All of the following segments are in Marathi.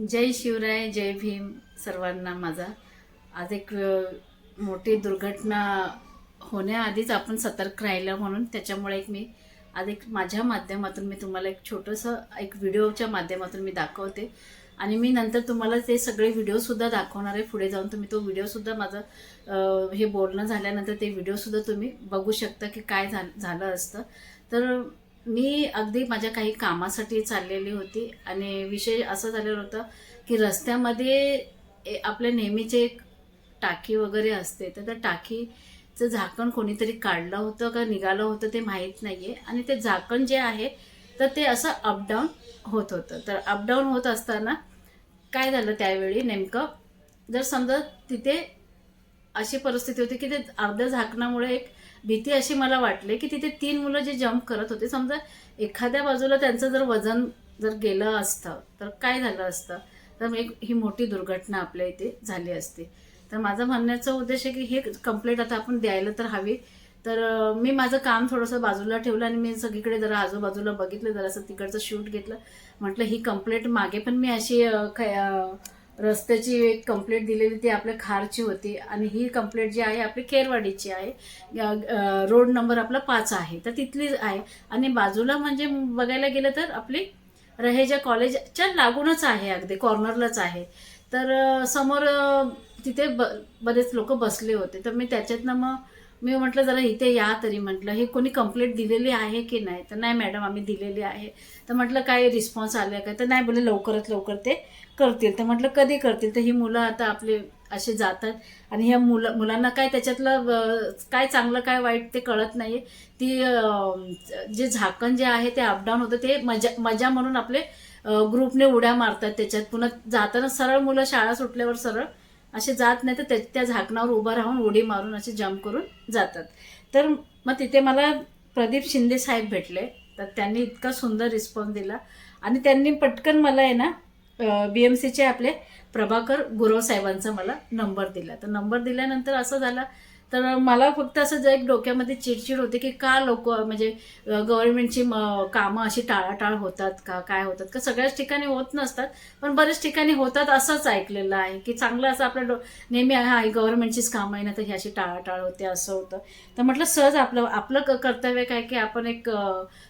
जय शिवराय जय भीम सर्वांना माझा. आज एक मोठी दुर्घटना होण्याआधीच आपण सतर्क राहिलं म्हणून त्याच्यामुळे एक मी आज एक माझ्या माध्यमातून मी तुम्हाला एक छोटंसं एक व्हिडिओच्या माध्यमातून मी दाखवते. आणि मी नंतर तुम्हाला ते सगळे व्हिडिओसुद्धा दाखवणार आहे. पुढे जाऊन तुम्ही तो व्हिडिओसुद्धा माझं हे बोलणं झाल्यानंतर ते व्हिडिओसुद्धा तुम्ही बघू शकता की काय झालं झालं असतं. तर मी अगदी माझ्या काही कामासाठी चाललेली होती आणि विषय असं झालेला होता की रस्त्यामध्ये ए- आपल्या नेहमीचे एक टाकी वगैरे असते तर त्या टाकीचं झाकण कोणीतरी काढलं होतं का निघालं होतं ते माहीत नाही आहे आणि ते झाकण जे आहे तर ते असं अपडाऊन होत होतं. तर अपडाऊन होत असताना काय झालं त्यावेळी नेमकं? जर समजा तिथे अशी परिस्थिती होती की ते अर्ध्या झाकणामुळे एक भीती अशी मला वाटली की तिथे तीन मुलं जे जम्प करत होते समजा एखाद्या बाजूला त्यांचं जर वजन जर गेलं असतं तर काय झालं असतं? तर एक ही मोठी दुर्घटना आपल्या इथे झाली असती. तर माझं म्हणण्याचा उद्देश आहे की हे कंप्लेंट आता आपण द्यायला तर हवी. तर मी माझं काम थोडंसं बाजूला ठेवलं आणि मी सगळीकडे जरा आजूबाजूला बघितलं जरासं तिकडचं शूट घेतलं. म्हटलं ही कंप्लेंट मागे पण मी अशी खया रस्त्याची एक कंप्लेंट दिलेली ती आपल्या खारची होती. आणि ही कंप्लेंट जी आहे आपली खेरवाडीची आहे. रोड नंबर आपला पाच आहे. तर तिथली आहे. आणि बाजूला म्हणजे बघायला गेलं तर आपली रहेजा कॉलेजच्या लागूनच आहे अगदी कॉर्नरलाच आहे. तर समोर तिथे ब बरेच लोक बसले होते. तर मी त्याच्यातनं मग मी म्हटलं जरा इथे या तरी म्हटलं. हे कोणी कंप्लेंट दिलेली आहे की नाही? तर नाही मॅडम आम्ही दिलेली आहे. तर म्हटलं काय रिस्पॉन्स आले काय तर नाही बोले लवकरात लवकर ते करतील. तर म्हटलं कधी करतील? तर ही मुलं आता आपले असे जातात आणि ह्या मुलं मुलांना काय त्याच्यातलं काय चांगलं काय वाईट ते कळत नाही ती जे झाकण जे आहे ते अपडाऊन होतं ते मजा मजा म्हणून आपले ग्रुपने उड्या मारतात त्याच्यात. पुन्हा जाताना सरळ मुलं शाळा सुटल्यावर सरळ असे जात नाही तर त्या त्या झाकणावर उभं राहून उडी मारून असे जम्प करून जातात. तर मग तिथे मला प्रदीप शिंदे साहेब भेटले. तर त्यांनी इतका सुंदर रिस्पॉन्स दिला. आणि त्यांनी पटकन मला आहे ना बी एम सीचे आपले प्रभाकर गुरव साहेबांचा मला नंबर दिला. तर नंबर दिल्यानंतर असं झालं तर मला फक्त असं एक डोक्यामध्ये चिडचिड होते की का लोक म्हणजे गव्हर्नमेंटची कामं अशी टाळाटाळ होतात का? काय होतात? का सगळ्याच ठिकाणी होत नसतात पण बरेच ठिकाणी होतात असंच ऐकलेलं आहे की चांगलं असं आपलं डो नेहमी हा गव्हर्नमेंटचीच कामं आहे ना तर ही अशी टाळाटाळ होते असं होतं. तर म्हटलं सहज आपलं आपलं क- कर्तव्य काय की आपण एक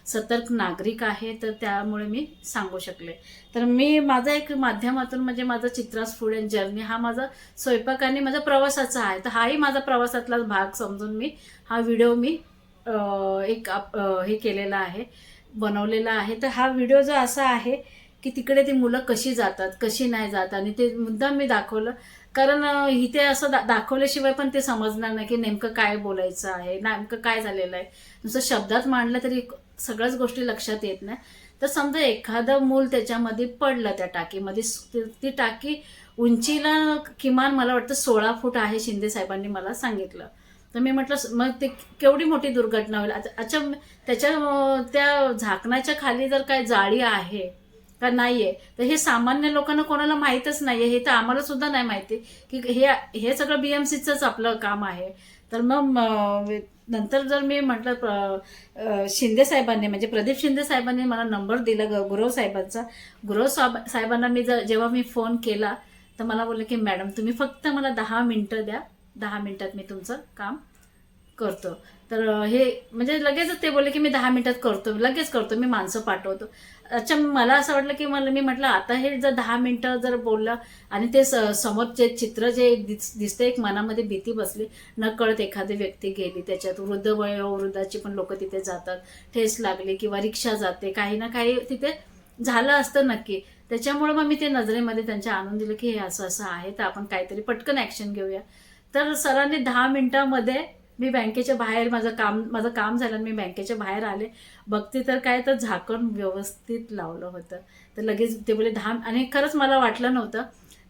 सतर्क नागरिक आहे तर त्यामुळे मी सांगू शकले. तर मी माझा एक माध्यमातून म्हणजे माझा चित्रास्फुड अँड जर्नी हा माझा स्वयंपाक आणि माझा प्रवासाचा आहे. तर हाही माझा प्रवासातलाच भाग समजून मी हा व्हिडिओ मी एक आप- हे केलेला आहे बनवलेला आहे. तर हा व्हिडिओ जो असा आहे की तिकडे ती मुलं कशी जातात कशी नाही जात आणि ते मुद्दाम मी दाखवलं. कारण इथे असं दा दाखवल्याशिवाय पण ते समजणार नाही की नेमकं काय बोलायचं आहे नेमकं काय झालेलं आहे. नुसतं शब्दात मांडलं तरी सगळ्याच गोष्टी लक्षात येत नाही. तर समजा एखादं मूल त्याच्यामध्ये पडलं त्या टाकीमध्ये ती टाकी उंचीला किमान मला वाटतं सोळा फूट आहे शिंदे साहेबांनी मला सांगितलं. तर मी म्हटलं मग ते केवढी मोठी दुर्घटना होईल? अच्छा अच्छा, त्याच्या त्या झाकणाच्या खाली जर काय जाळी आहे का नाहीये? तर हे सामान्य लोकांना कोणाला माहीतच नाहीये. हे तर आम्हाला सुद्धा नाही माहिती. की हे हे सगळं बीएमसीचंच आपलं काम आहे. तर मग नंतर जर मी म्हटलं प्र- शिंदे साहेबांनी म्हणजे प्रदीप शिंदे साहेबांनी मला नंबर दिला ग- गुरव साहेबांचा. गुरव साहेब साहेबांना मी जर जेव्हा मी फोन केला तर मला बोलले की मॅडम तुम्ही फक्त मला दहा मिनटं द्या. दहा मिनिटात मी तुमचं काम करतो. तर हे म्हणजे लगेचच ते बोलले की मी दहा मिनिटात करतो. लगेच करतो. मी माणसं पाठवतो. अच्छा मला असं वाटलं की मला मी म्हटलं आता हे जर दहा मिनिटं जर बोललं आणि ते स- समोर जे चित्र जे दिस दिसते एक मनामध्ये भीती बसली न कळत एखादी व्यक्ती गेली त्याच्यात. वृद्ध वयोवृद्धाची पण लोक तिथे जातात. ठेस लागली किंवा रिक्षा जाते. काही ना काही तिथे झालं असतं नक्की. त्याच्यामुळे मग मी ते नजरेमध्ये त्यांच्या आणून दिलं की हे असं असं आहे. तर आपण काहीतरी पटकन ॲक्शन घेऊया. तर सरांनी दहा मिनिटामध्ये मी बँकेच्या बाहेर माझं काम माझं काम झालं आणि मी बँकेच्या बाहेर आले. बघते तर काय तर झाकण व्यवस्थित लावलं होतं. तर लगेच ते बोले दहा आणि खरंच मला वाटलं नव्हतं.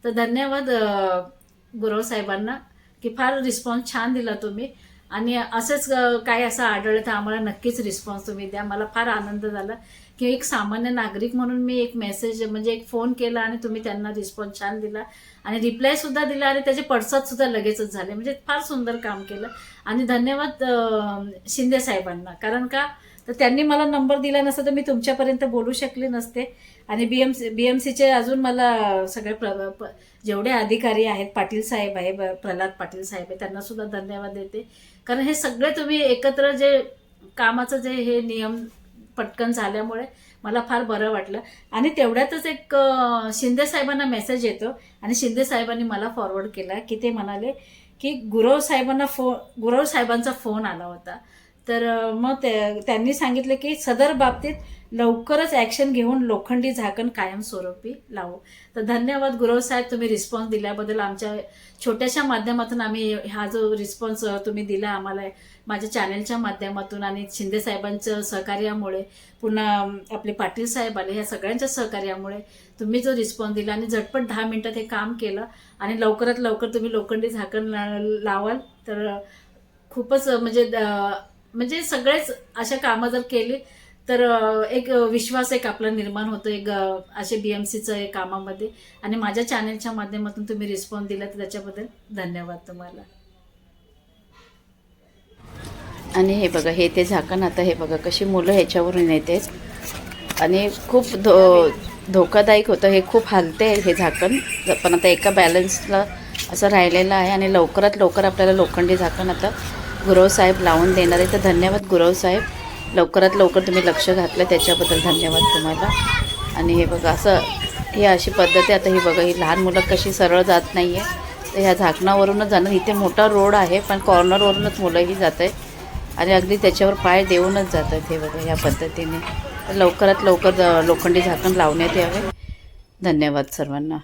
तर धन्यवाद गुरव साहेबांना की फार रिस्पॉन्स छान दिला तुम्ही. आणि असंच काही काय असं आढळलं तर आम्हाला नक्कीच रिस्पॉन्स तुम्ही द्या. मला फार आनंद झाला की एक सामान्य नागरिक म्हणून मी एक मेसेज म्हणजे एक फोन केला आणि तुम्ही त्यांना रिस्पॉन्स छान दिला. आणि रिप्लाय सुद्धा दिला आणि त्याचे पडसाद सुद्धा लगेचच झाले. म्हणजे फार सुंदर काम केलं. आणि धन्यवाद शिंदे साहेबांना. कारण का? तर त्यांनी मला नंबर दिला नसता तर मी तुमच्यापर्यंत बोलू शकले नसते. आणि B M C B M सीचे अजून मला सगळे प्र प- जेवढे अधिकारी आहेत पाटील साहेब आहे प्रल्हाद पाटील साहेब आहे त्यांनासुद्धा धन्यवाद देते. कारण हे सगळे तुम्ही एकत्र जे कामाचं जे हे नियम पटकन झाल्यामुळे मला फार बरं वाटलं. आणि तेवढ्यातच एक शिंदे साहेबांना मेसेज येतो. आणि शिंदे साहेबांनी मला फॉरवर्ड केला की ते म्हणाले की गुरव साहेबांना फो गुरव साहेबांचा फोन आला होता. तर मग ते त्यांनी सांगितलं की सदर बाबतीत लवकरच ॲक्शन घेऊन लोखंडी झाकण कायमस्वरूपी लावू. तर धन्यवाद गुरव साहेब तुम्ही रिस्पॉन्स दिल्याबद्दल. आमच्या छोट्याशा माध्यमातून आम्ही हा जो रिस्पॉन्स तुम्ही दिला आम्हाला माझ्या चॅनलच्या माध्यमातून आणि शिंदे साहेबांच्या सहकार्यामुळे पुन्हा आपले पाटील साहेब आले ह्या सगळ्यांच्या सहकार्यामुळे तुम्ही जो रिस्पॉन्स दिला आणि झटपट दहा मिनटात हे काम केलं आणि लवकरात लवकर तुम्ही लोखंडी झाकण ला- लावाल. तर खूपच म्हणजे म्हणजे सगळेच अशा कामं जर केली तर एक विश्वास एक आपला निर्माण होतो एक असे बी एम सीचं कामामध्ये. आणि माझ्या चॅनलच्या माध्यमातून तुम्ही रिस्पॉन्स दिला तर त्याच्याबद्दल धन्यवाद तुम्हाला. आणि हे बघा हे ते झाकण आता हे बघा कशी मुलं ह्याच्यावरून येतात आणि खूप धो धोकादायक होतं हे खूप हलते हे झाकण. पण आता एका बॅलन्सला असं राहिलेलं आहे आणि लवकरात लवकर आपल्याला लोखंडी झाकण आता गुरव साहेब लावून देणार आहे. तर धन्यवाद गुरव साहेब. लवकरात लवकर तुम्ही लक्ष घातलं त्याच्याबद्दल धन्यवाद तुम्हाला. आणि हे बघा असं ही अशी पद्धत आहे आता ही बघा ही लहान मुलं कशी सरळ जात नाही आहे तर ह्या झाकणावरूनच जाणार इथे मोठा रोड आहे पण कॉर्नरवरूनच मुलंही जात आहे आणि अगदी त्याच्यावर पाय देऊनच जातात हे बघा ह्या पद्धतीने. तर लवकरात लवकर लोखंडी झाकण लावण्यात यावे. धन्यवाद सर्वांना.